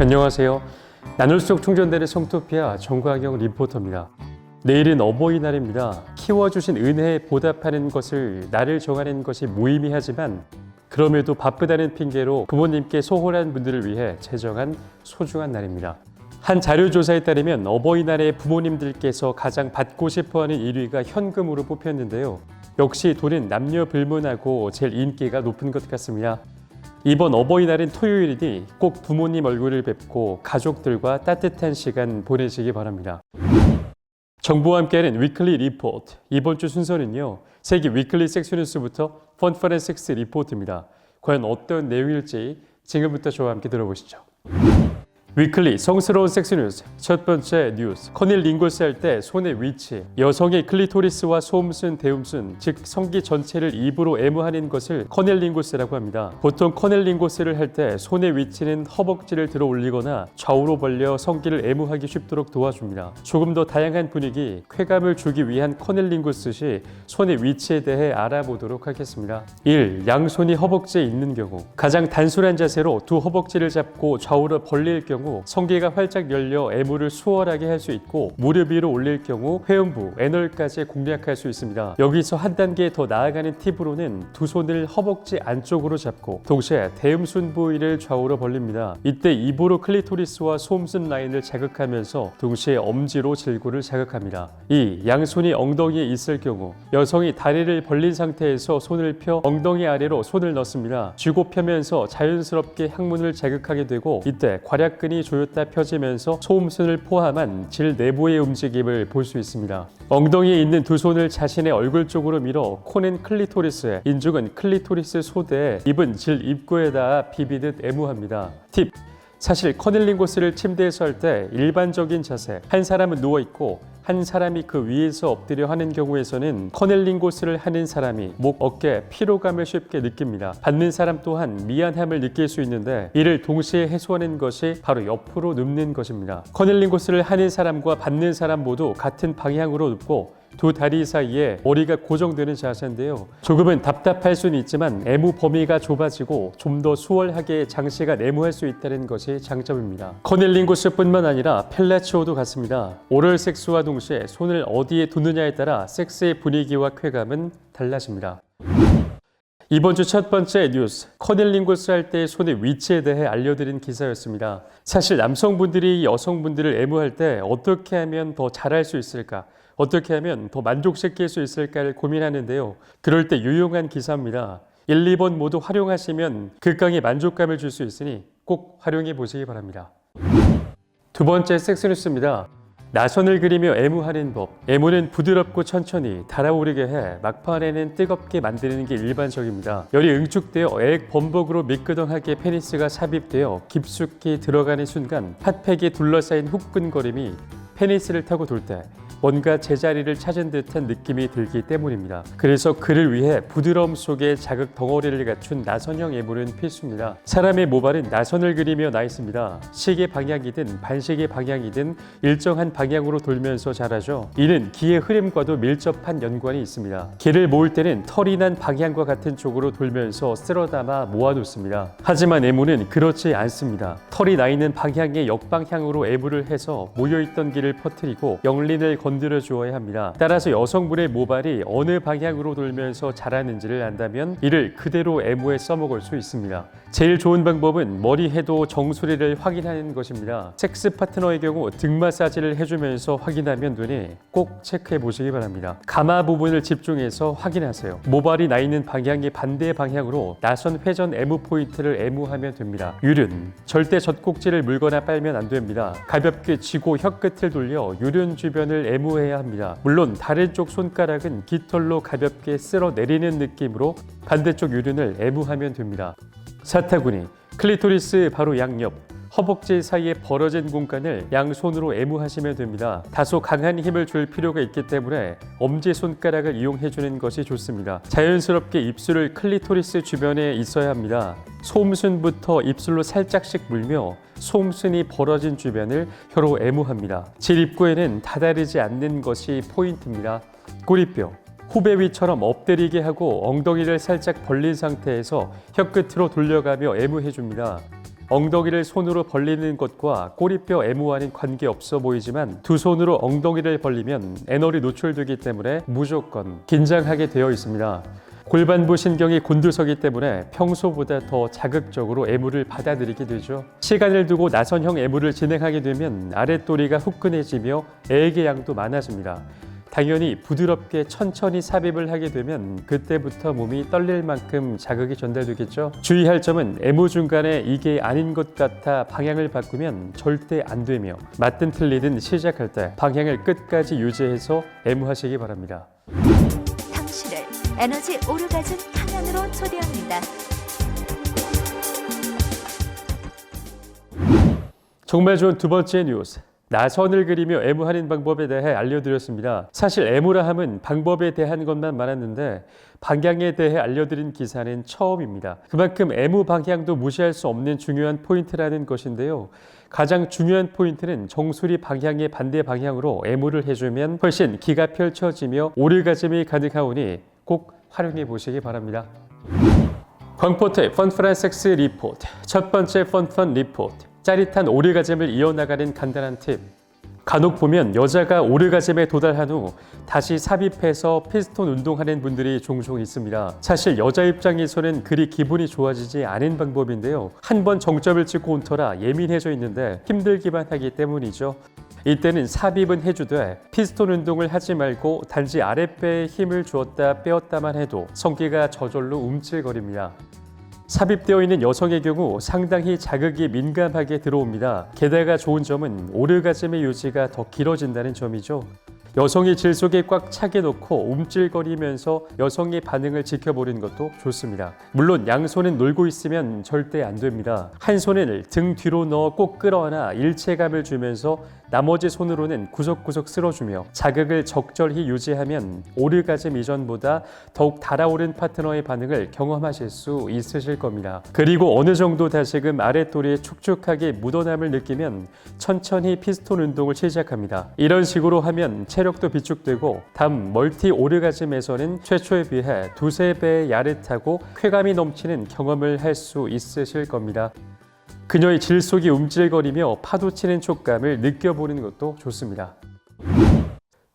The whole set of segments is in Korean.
안녕하세요. 나눌수록 충전되는 성토피아 정광영 리포터입니다. 내일은 어버이날입니다. 키워주신 은혜에 보답하는 것을 나를 정하는 것이 무의미하지만 그럼에도 바쁘다는 핑계로 부모님께 소홀한 분들을 위해 제정한 소중한 날입니다. 한 자료조사에 따르면 어버이날에 부모님들께서 가장 받고 싶어하는 1위가 현금으로 뽑혔는데요. 역시 돈은 남녀 불문하고 제일 인기가 높은 것 같습니다. 이번 어버이날은 토요일이니 꼭 부모님 얼굴을 뵙고 가족들과 따뜻한 시간 보내시기 바랍니다. 정부와 함께하는 위클리 리포트. 이번 주 순서는요. 세계 위클리 섹스뉴스부터 펀퍼렌섹스 리포트입니다. 과연 어떤 내용일지 지금부터 저와 함께 들어보시죠. 위클리 성스러운 섹스 뉴스. 첫 번째 뉴스. 커닐 링고스 할때 손의 위치. 여성의 클리토리스와 소음순 대음순 즉 성기 전체를 입으로 애무하는 것을 커넬 링고스라고 합니다. 보통 커넬 링고스를 할 때 손의 위치는 허벅지를 들어 올리거나 좌우로 벌려 성기를 애무하기 쉽도록 도와줍니다. 조금 더 다양한 분위기 쾌감을 주기 위한 커넬 링고스 시 손의 위치에 대해 알아보도록 하겠습니다. 1. 양손이 허벅지에 있는 경우. 가장 단순한 자세로 두 허벅지를 잡고 좌우로 벌릴 경우 성기가 활짝 열려 애무를 수월하게 할 수 있고 무릎 위로 올릴 경우 회음부, 애널까지 공략할 수 있습니다. 여기서 한 단계 더 나아가는 팁으로는 두 손을 허벅지 안쪽으로 잡고 동시에 대음순 부위를 좌우로 벌립니다. 이때 입으로 클리토리스와 소음순 라인을 자극하면서 동시에 엄지로 질구를 자극합니다. 2. 양손이 엉덩이에 있을 경우 여성이 다리를 벌린 상태에서 손을 펴 엉덩이 아래로 손을 넣습니다. 쥐고 펴면서 자연스럽게 항문을 자극하게 되고 이때 괄약근이 조였다 펴지면서 소음순을 포함한 질 내부의 움직임을 볼 수 있습니다. 엉덩이에 있는 두 손을 자신의 얼굴 쪽으로 밀어 코는 클리토리스에 인중은 클리토리스 소대에 입은 질 입구에다 비비듯 애무합니다. 팁 사실 커넬링고스를 침대에서 할 때 일반적인 자세 한 사람은 누워 있고 한 사람이 그 위에서 엎드려 하는 경우에서는 커넬링고스를 하는 사람이 목, 어깨, 피로감을 쉽게 느낍니다. 받는 사람 또한 미안함을 느낄 수 있는데 이를 동시에 해소하는 것이 바로 옆으로 눕는 것입니다. 커넬링고스를 하는 사람과 받는 사람 모두 같은 방향으로 눕고 두 다리 사이에 머리가 고정되는 자세인데요. 조금은 답답할 수는 있지만 애무 범위가 좁아지고 좀 더 수월하게 장시간 애무할 수 있다는 것이 장점입니다. 커넬링고스뿐만 아니라 펠라치오도 같습니다. 오럴 섹스와 동시에 손을 어디에 두느냐에 따라 섹스의 분위기와 쾌감은 달라집니다. 이번 주 첫 번째 뉴스 커넬링고스 할 때 손의 위치에 대해 알려드린 기사였습니다. 사실 남성분들이 여성분들을 애무할 때 어떻게 하면 더 잘할 수 있을까? 어떻게 하면 더 만족시킬 수 있을까를 고민하는데요. 그럴 때 유용한 기사입니다. 1, 2번 모두 활용하시면 극강의 만족감을 줄 수 있으니 꼭 활용해 보시기 바랍니다. 두 번째 섹스뉴스입니다. 나선을 그리며 애무하는 법. 애무는 부드럽고 천천히 달아오르게 해 막판에는 뜨겁게 만드는 게 일반적입니다. 열이 응축되어 액 범벅으로 미끄덩하게 페니스가 삽입되어 깊숙이 들어가는 순간 핫팩에 둘러싸인 후끈거림이 페니스를 타고 돌 때 뭔가 제자리를 찾은 듯한 느낌이 들기 때문입니다. 그래서 그를 위해 부드러움 속에 자극 덩어리를 갖춘 나선형 예물은 필수입니다. 사람의 모발은 나선을 그리며 나 있습니다. 시계 방향이든 반시계 방향이든 일정한 방향으로 돌면서 자라죠. 이는 기의 흐름과도 밀접한 연관이 있습니다. 기를 모을 때는 털이 난 방향과 같은 쪽으로 돌면서 쓸어담아 모아놓습니다. 하지만 애무는 그렇지 않습니다. 털이 나 있는 방향의 역방향으로 애무를 해서 모여있던 기를 퍼뜨리고 영린을 건 드려 주어야 합니다. 따라서 여성분의 모발이 어느 방향으로 돌면서 자라는지를 안다면 이를 그대로 애무에 써먹을 수 있습니다. 제일 좋은 방법은 머리 해도 정수리를 확인하는 것입니다. 섹스 파트너의 경우 등 마사지를 해주면서 확인하면 되니 꼭 체크해 보시기 바랍니다. 가마 부분을 집중해서 확인하세요. 모발이 나 있는 방향의 반대 방향으로 나선 회전 애무 포인트를 애무하면 됩니다. 유륜 절대 젖꼭지를 물거나 빨면 안 됩니다. 가볍게 쥐고 혀 끝을 돌려 유륜 주변을 애무 해야 합니다. 물론 다른 쪽 손가락은 깃털로 가볍게 쓸어 내리는 느낌으로 반대쪽 유륜을 애무하면 됩니다. 사타구니 클리토리스 바로 양옆 허벅지 사이에 벌어진 공간을 양손으로 애무하시면 됩니다. 다소 강한 힘을 줄 필요가 있기 때문에 엄지 손가락을 이용해 주는 것이 좋습니다. 자연스럽게 입술을 클리토리스 주변에 있어야 합니다. 소음순부터 입술로 살짝씩 물며 소음순이 벌어진 주변을 혀로 애무합니다. 질 입구에는 다다르지 않는 것이 포인트입니다. 꼬리뼈 후배 위처럼 엎드리게 하고 엉덩이를 살짝 벌린 상태에서 혀 끝으로 돌려가며 애무해 줍니다. 엉덩이를 손으로 벌리는 것과 꼬리뼈 애무와는 관계없어 보이지만 두 손으로 엉덩이를 벌리면 에너리 노출되기 때문에 무조건 긴장하게 되어 있습니다. 골반부 신경이 곤두서기 때문에 평소보다 더 자극적으로 애무를 받아들이게 되죠. 시간을 두고 나선형 애무를 진행하게 되면 아랫도리가 후끈해지며 애의 양도 많아집니다. 당연히 부드럽게 천천히 삽입을 하게 되면 그때부터 몸이 떨릴 만큼 자극이 전달되겠죠. 주의할 점은 애무 중간에 이게 아닌 것 같아 방향을 바꾸면 절대 안 되며 맞든 틀리든 시작할 때 방향을 끝까지 유지해서 애무하시기 바랍니다. 에너지 오르가즘 강연으로 초대합니다. 정말 좋은 두 번째 뉴스. 나선을 그리며 애무하는 방법에 대해 알려드렸습니다. 사실 애무라 함은 방법에 대한 것만 많았는데 방향에 대해 알려드린 기사는 처음입니다. 그만큼 애무 방향도 무시할 수 없는 중요한 포인트라는 것인데요. 가장 중요한 포인트는 정수리 방향의 반대 방향으로 애무를 해주면 훨씬 기가 펼쳐지며 오르가즘이 가능하오니 꼭 활용해 보시기 바랍니다. 광포트의 펀프란 섹스 리포트 첫 번째 펀펀 리포트 짜릿한 오르가즘을 이어나가는 간단한 팁 간혹 보면 여자가 오르가즘에 도달한 후 다시 삽입해서 피스톤 운동하는 분들이 종종 있습니다. 사실 여자 입장에서는 그리 기분이 좋아지지 않은 방법인데요. 한 번 정점을 찍고 온 터라 예민해져 있는데 힘들기만 하기 때문이죠. 이때는 삽입은 해주되 피스톤 운동을 하지 말고 단지 아랫배에 힘을 주었다 빼었다만 해도 성기가 저절로 움찔거립니다. 삽입되어 있는 여성의 경우 상당히 자극이 민감하게 들어옵니다. 게다가 좋은 점은 오르가즘의 유지가 더 길어진다는 점이죠. 여성이 질 속에 꽉 차게 놓고 움찔거리면서 여성의 반응을 지켜보는 것도 좋습니다. 물론 양손은 놀고 있으면 절대 안 됩니다. 한 손을 등 뒤로 넣어 꼭 끌어안아 일체감을 주면서 나머지 손으로는 구석구석 쓸어주며 자극을 적절히 유지하면 오르가즘 이전보다 더욱 달아오른 파트너의 반응을 경험하실 수 있으실 겁니다. 그리고 어느 정도 다시금 아랫도리에 축축하게 묻어남을 느끼면 천천히 피스톤 운동을 시작합니다. 이런 식으로 하면 체력도 비축되고 다음 멀티 오르가즘에서는 최초에 비해 두세 배 야릇하고 쾌감이 넘치는 경험을 할 수 있으실 겁니다. 그녀의 질속이 움찔거리며 파도치는 촉감을 느껴보는 것도 좋습니다.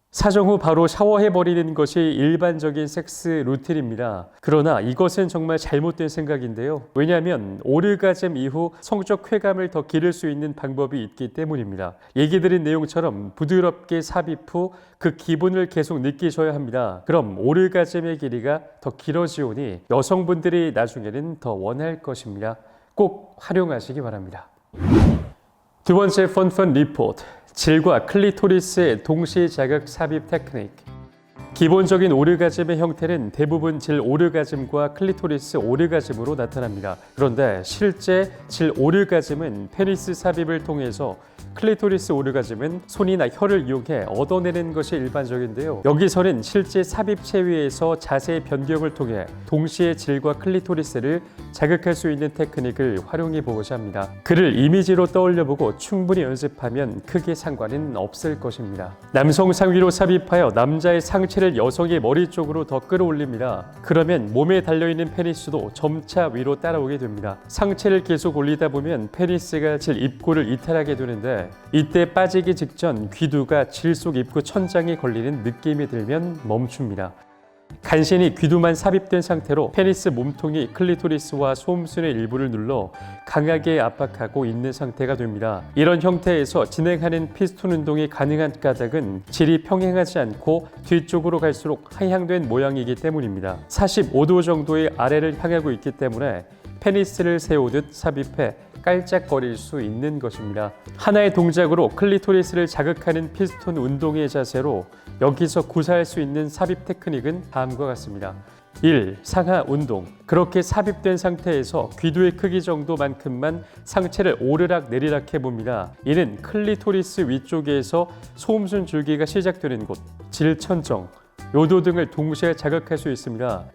사정 후 바로 샤워해버리는 것이 일반적인 섹스 루틴입니다. 그러나 이것은 정말 잘못된 생각인데요. 왜냐하면 오르가즘 이후 성적 쾌감을 더 기를 수 있는 방법이 있기 때문입니다. 얘기 드린 내용처럼 부드럽게 삽입 후 그 기분을 계속 느끼셔야 합니다. 그럼 오르가즘의 길이가 더 길어지오니 여성분들이 나중에는 더 원할 것입니다. 꼭 활용하시기 바랍니다. 두 번째 펀펀 리포트 질과 클리토리스의 동시 자극 삽입 테크닉 기본적인 오르가즘의 형태는 대부분 질 오르가즘과 클리토리스 오르가즘으로 나타납니다. 그런데 실제 질 오르가즘은 페니스 삽입을 통해서 클리토리스 오르가즘은 손이나 혀를 이용해 얻어내는 것이 일반적인데요. 여기서는 실제 삽입 체위에서 자세 변경을 통해 동시에 질과 클리토리스를 자극할 수 있는 테크닉을 활용해 보고자 합니다. 그를 이미지로 떠올려 보고 충분히 연습하면 크게 상관은 없을 것입니다. 남성 상위로 삽입하여 남자의 상체를 여성의 머리 쪽으로 더 끌어올립니다. 그러면 몸에 달려있는 페니스도 점차 위로 따라오게 됩니다. 상체를 계속 올리다 보면 페니스가 질 입구를 이탈하게 되는데 이때 빠지기 직전 귀두가 질속 입구 천장에 걸리는 느낌이 들면 멈춥니다. 간신히 귀두만 삽입된 상태로 페니스 몸통이 클리토리스와 소음순의 일부를 눌러 강하게 압박하고 있는 상태가 됩니다. 이런 형태에서 진행하는 피스톤 운동이 가능한 까닭은 질이 평행하지 않고 뒤쪽으로 갈수록 하향된 모양이기 때문입니다. 45도 정도의 아래를 향하고 있기 때문에 페니스를 세우듯 삽입해 깔짝거릴 수 있는 것입니다. 하나의 동작으로 클리토리스를 자극하는 피스톤 운동의 자세로 여기서 구사할 수 있는 삽입 테크닉은 다음과 같습니다. 1. 상하 운동. 그렇게 삽입된 상태에서 귀두의 크기 정도만큼만 상체를 오르락 내리락 해봅니다. 이는 클리토리스 위쪽에서 소음순 줄기가 시작되는 곳, 질천정, 요도 등을 동시에 자극할 수 있습니다.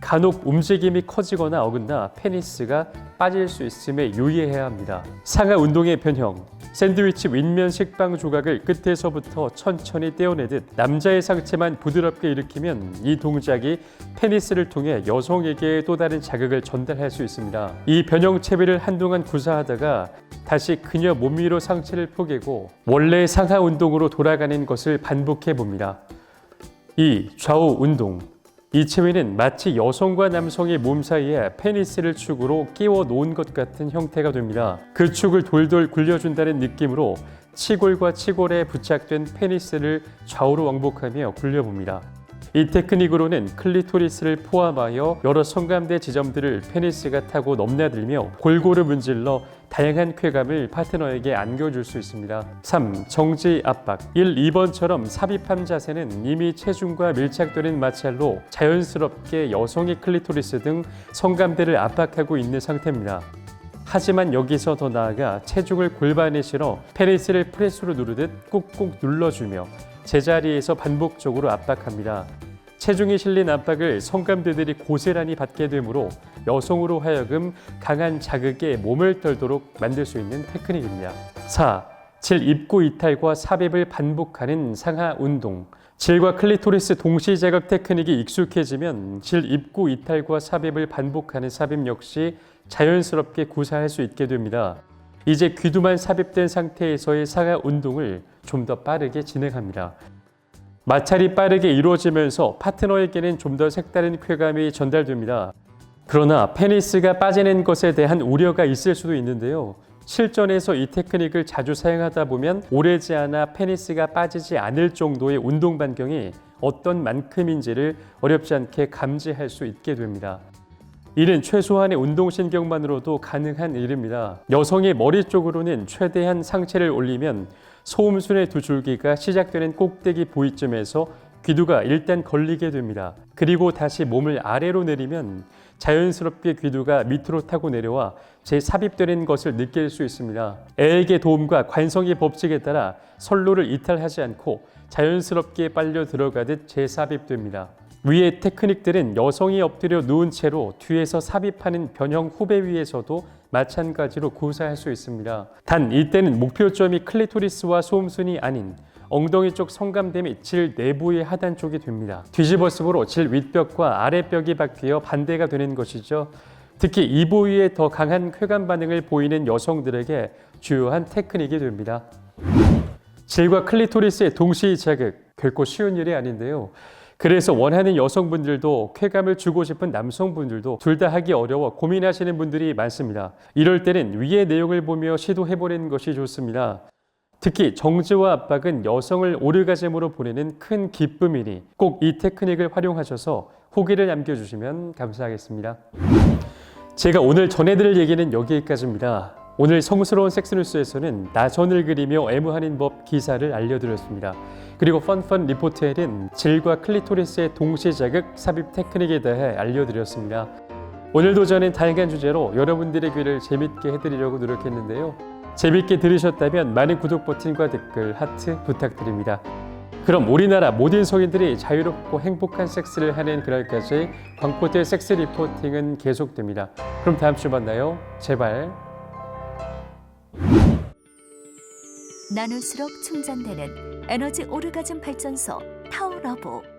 간혹 움직임이 커지거나 어긋나 페니스가 빠질 수 있음에 유의해야 합니다. 상하 운동의 변형. 샌드위치 윗면 식빵 조각을 끝에서부터 천천히 떼어내듯 남자의 상체만 부드럽게 일으키면 이 동작이 페니스를 통해 여성에게 또 다른 자극을 전달할 수 있습니다. 이 변형 채비를 한동안 구사하다가 다시 그녀 몸 위로 상체를 포개고 원래 상하 운동으로 돌아가는 것을 반복해 봅니다. 이 좌우 운동. 이 체위는 마치 여성과 남성의 몸 사이에 페니스를 축으로 끼워 놓은 것 같은 형태가 됩니다. 그 축을 돌돌 굴려준다는 느낌으로 치골과 치골에 부착된 페니스를 좌우로 왕복하며 굴려봅니다. 이 테크닉으로는 클리토리스를 포함하여 여러 성감대 지점들을 페니스가 타고 넘나들며 골고루 문질러 다양한 쾌감을 파트너에게 안겨줄 수 있습니다. 3. 정지 압박 1, 2번처럼 삽입한 자세는 이미 체중과 밀착되는 마찰로 자연스럽게 여성의 클리토리스 등 성감대를 압박하고 있는 상태입니다. 하지만 여기서 더 나아가 체중을 골반에 실어 페니스를 프레스로 누르듯 꾹꾹 눌러주며 제자리에서 반복적으로 압박합니다. 체중이 실린 압박을 성감대들이 고스란히 받게 되므로 여성으로 하여금 강한 자극에 몸을 떨도록 만들 수 있는 테크닉입니다. 4. 질 입구 이탈과 삽입을 반복하는 상하 운동. 질과 클리토리스 동시 자극 테크닉이 익숙해지면 질 입구 이탈과 삽입을 반복하는 삽입 역시 자연스럽게 구사할 수 있게 됩니다. 이제 귀두만 삽입된 상태에서의 상하 운동을 좀 더 빠르게 진행합니다. 마찰이 빠르게 이루어지면서 파트너에게는 좀 더 색다른 쾌감이 전달됩니다. 그러나 페니스가 빠지는 것에 대한 우려가 있을 수도 있는데요. 실전에서 이 테크닉을 자주 사용하다 보면 오래지 않아 페니스가 빠지지 않을 정도의 운동 반경이 어떤 만큼인지를 어렵지 않게 감지할 수 있게 됩니다. 이는 최소한의 운동신경만으로도 가능한 일입니다. 여성의 머리 쪽으로는 최대한 상체를 올리면 소음순의 두 줄기가 시작되는 꼭대기 부위쯤에서 귀두가 일단 걸리게 됩니다. 그리고 다시 몸을 아래로 내리면 자연스럽게 귀두가 밑으로 타고 내려와 재삽입되는 것을 느낄 수 있습니다. 애에게 도움과 관성의 법칙에 따라 선로를 이탈하지 않고 자연스럽게 빨려 들어가듯 재삽입됩니다. 위의 테크닉들은 여성이 엎드려 누운 채로 뒤에서 삽입하는 변형 후배 위에서도 마찬가지로 구사할 수 있습니다. 단 이때는 목표점이 클리토리스와 소음순이 아닌 엉덩이 쪽 성감대 및 질 내부의 하단 쪽이 됩니다. 뒤집어쓰므로 질 윗벽과 아랫벽이 바뀌어 반대가 되는 것이죠. 특히 이 부위에 더 강한 쾌감 반응을 보이는 여성들에게 주요한 테크닉이 됩니다. 질과 클리토리스의 동시 자극 결코 쉬운 일이 아닌데요. 그래서 원하는 여성분들도 쾌감을 주고 싶은 남성분들도 둘 다 하기 어려워 고민하시는 분들이 많습니다. 이럴 때는 위의 내용을 보며 시도해보는 것이 좋습니다. 특히 정지와 압박은 여성을 오르가즘으로 보내는 큰 기쁨이니 꼭 이 테크닉을 활용하셔서 후기를 남겨주시면 감사하겠습니다. 제가 오늘 전해드릴 얘기는 여기까지입니다. 오늘 성스러운 섹스뉴스에서는 나선을 그리며 애무하는 법 기사를 알려드렸습니다. 그리고 펀펀 리포트에는 질과 클리토리스의 동시 자극 삽입 테크닉에 대해 알려드렸습니다. 오늘도 저는 다양한 주제로 여러분들의 귀를 재밌게 해드리려고 노력했는데요. 재밌게 들으셨다면 많은 구독 버튼과 댓글, 하트 부탁드립니다. 그럼 우리나라 모든 성인들이 자유롭고 행복한 섹스를 하는 그날까지 광포대 섹스 리포팅은 계속됩니다. 그럼 다음 주 만나요. 제발. 나눌수록 충전되는 에너지 오르가즘 발전소 타오러브